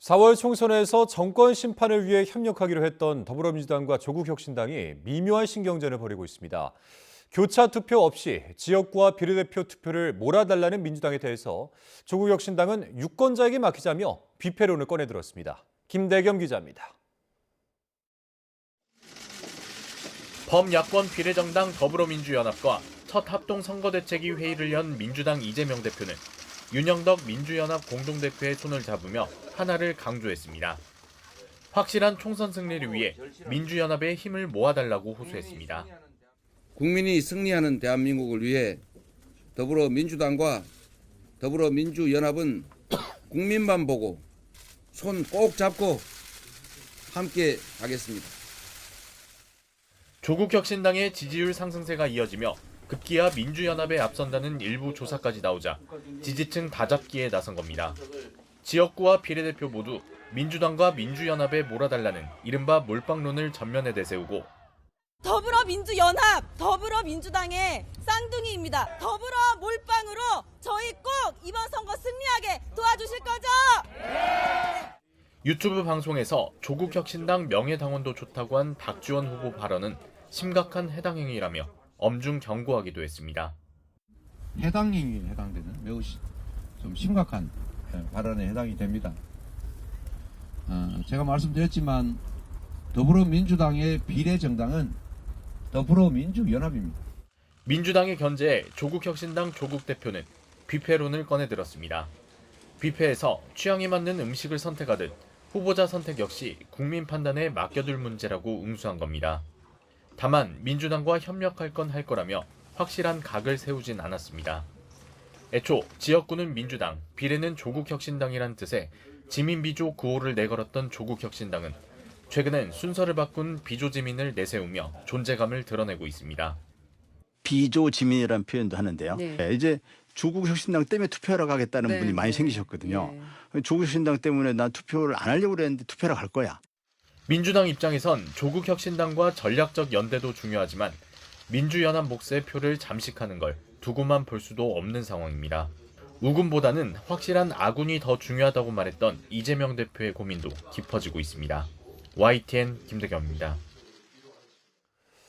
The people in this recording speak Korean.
4월 총선에서 정권 심판을 위해 협력하기로 했던 더불어민주당과 조국혁신당이 미묘한 신경전을 벌이고 있습니다. 교차 투표 없이 지역구와 비례대표 투표를 몰아달라는 민주당에 대해서 조국혁신당은 유권자에게 맡기자며 비패론을 꺼내들었습니다. 김대겸 기자입니다. 범야권 비례정당 더불어민주연합과 첫 합동 선거대책위 회의를 연 민주당 이재명 대표는 윤영덕 민주연합 공동대표의 손을 잡으며 하나를 강조했습니다. 확실한 총선 승리를 위해 민주연합의 힘을 모아달라고 호소했습니다. 국민이 승리하는 대한민국을 위해 더불어민주당과 더불어민주연합은 국민만 보고 손 꼭 잡고 함께 하겠습니다. 조국혁신당의 지지율 상승세가 이어지며 급기야 민주연합에 앞선다는 일부 조사까지 나오자 지지층 다잡기에 나선 겁니다. 지역구와 비례대표 모두 민주당과 민주연합에 몰아달라는 이른바 몰빵론을 전면에 내세우고 더불어민주연합, 더불어민주당의 쌍둥이입니다. 더불어 몰빵으로 저희 꼭 이번 선거 승리하게 도와주실 거죠? 유튜브 방송에서 조국 혁신당 명예당원도 좋다고 한 박지원 후보 발언은 심각한 해당 행위라며 엄중 경고하기도 했습니다. 해당 행위에 해당되는 매우 시- 좀 심각한 예, 발언에 해당이 됩니다. 어, 제가 말씀드렸지만 더불어민주당의 비례정당은 더불어민주연합입니다. 민주당의 견제에 조국혁신당 조국 대표는 뷔페론을 꺼내들었습니다. 뷔페에서 취향에 맞는 음식을 선택하듯 후보자 선택 역시 국민 판단에 맡겨둘 문제라고 응수한 겁니다. 다만 민주당과 협력할 건 할 거라며 확실한 각을 세우진 않았습니다. 애초 지역구는 민주당, 비례는 조국혁신당이란 뜻의 지민비조 구호를 내걸었던 조국혁신당은 최근엔 순서를 바꾼 비조지민을 내세우며 존재감을 드러내고 있습니다. 비조지민이라는 표현도 하는데요. 네. 예, 이제 조국 혁신당 때문에 투표하러 가겠다는 네, 분이 많이 네. 생기셨거든요. 네. 조국 혁신당 때문에 난 투표를 안 하려고 그랬는데 투표하러 갈 거야. 민주당 입장에선 조국 혁신당과 전략적 연대도 중요하지만 민주연합 몫의 표를 잠식하는 걸 두고만 볼 수도 없는 상황입니다. 우군보다는 확실한 아군이 더 중요하다고 말했던 이재명 대표의 고민도 깊어지고 있습니다. YTN 김대겸입니다.